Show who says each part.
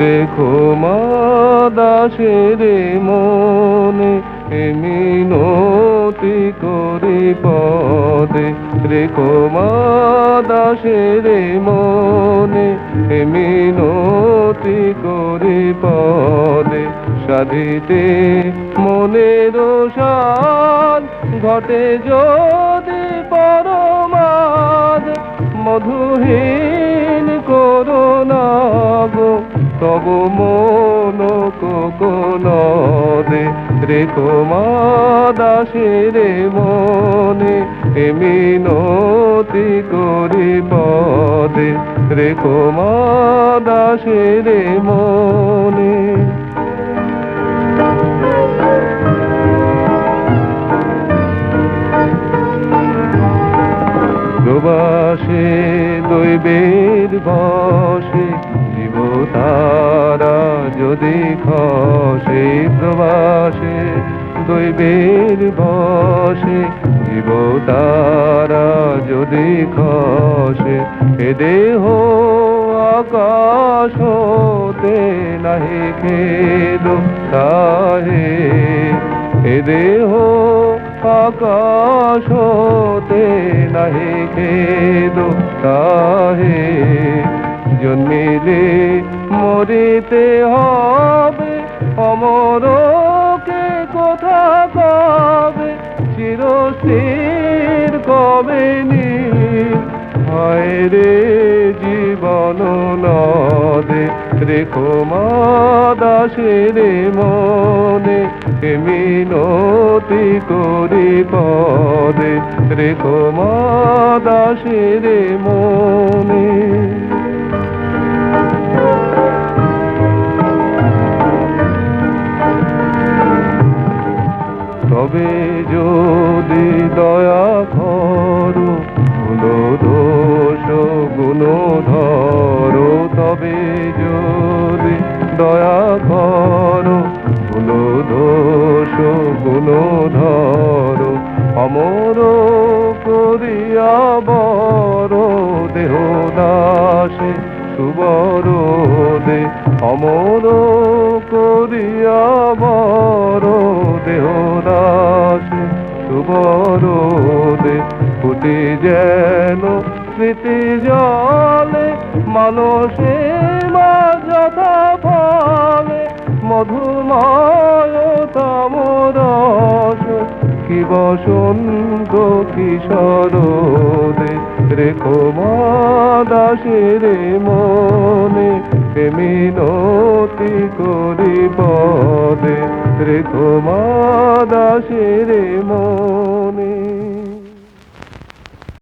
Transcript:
Speaker 1: রেখো মা দাসের মনে মিনতি করি পদে। রেখো মা দাসের মনে মিনতি করি পদে। সাধিতে মনের সাদ ঘটে যদি পরমাদ, মধুহীন তব মন কোকনদে রেখো মা দাসের মনে এমিনতি করি পদে রেখো মা দাসের মনে। প্রবাসে দৈবের বসে তারা যদি খসে প্রবাসে দৈবের বসে জীব তারা যদি খসে, এ দেহ আকাশ হতে নাহি খেদ তাহে এ দেহ আকাশ হতে নাহি খেদ তাহে জন্মিলে মরিতে হবে। অমরকে কোথা কবে, চিরস্থির কবে হয় রে জীবন নদে, রেখো মা দাসের মনে মিনতি করি পদে, রেখো মা দাসের মনে। যদি দয়া করো গুণ দোষ গুণ ধরো তবে যদি দয়া করো গুণ দোষ গুণ ধরো অমর করিয়া বড় দেহ দাসে সুবর দে অমর করিয়া বড় দেহ দাসে সুবর দে ফুটি যেন স্মৃতি জলে মানসে যথা ফলে মধুময় তামরস কি বসন্ত কিশোর দে রেখো দাসের মনে মিনতি করি পদে রেখো মা দাসের মনে